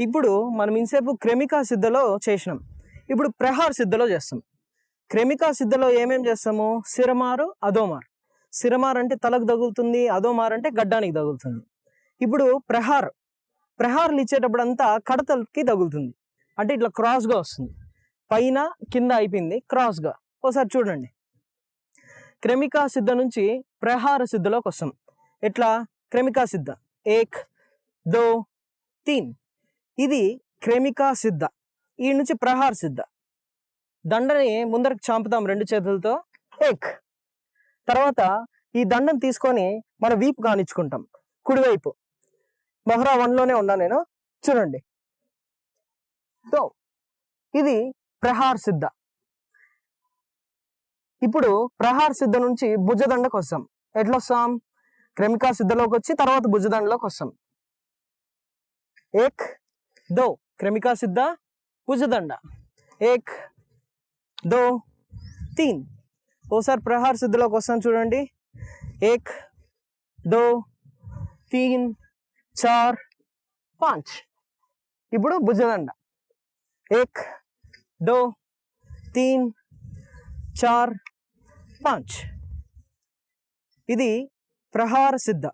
ఇప్పుడు మనం ఇంతసేపు క్రెమికా సిద్ధలో చేసినాం. ఇప్పుడు ప్రహార్ సిద్ధలో చేస్తాం. క్రెమికా సిద్ధలో ఏమేం చేస్తాము? సిరమారు అదోమార్ సిరమార్ అంటే తలకు తగులుతుంది అదోమార్ అంటే గడ్డానికి తగులుతుంది. ఇప్పుడు ప్రహార్. ప్రహార్లు ఇచ్చేటప్పుడు అంతా కడతలకి తగులుతుంది. అంటే ఇట్లా క్రాస్గా వస్తుంది. పైన కింద అయిపోయింది క్రాస్గా. ఒకసారి చూడండి. క్రెమికా సిద్ధ నుంచి ప్రహార సిద్ధలోకి వస్తాం. ఎట్లా? క్రెమికా సిద్ధ. ఏక్ దో తీన్. ఇది క్రెమికా సిద్ధ. ఈ నుంచి ప్రహార సిద్ధ. దండని ముందరకు చాంపుతాం రెండు చేతులతో. ఎక్ తర్వాత ఈ దండను తీసుకొని మన వీపు కానిచ్చుకుంటాం. కుడివైపు. మొహరా వన్లోనే ఉన్నా నేను. చూడండి. సో ఇది ప్రహార్ సిద్ధ. ఇప్పుడు ప్రహార్ సిద్ధ నుంచి భుజదండకు వస్తాం ఎట్లా వస్తాం? క్రెమికా సిద్ధలోకి వచ్చి తర్వాత భుజదండలోకి వస్తాం. ఏక్. దో క్రెమికా సిద్ధ భుజదండ ఏక్ దో తీన్ ఓసారి ప్రహార సిద్ధలోకి వస్తాం చూడండి ఏక్ దో తీన్ చార్ పాంచ్ ఇప్పుడు భుజదండ ఏక్ దో తీన్ చార్ పాంచ్ ఇది ప్రహార సిద్ధ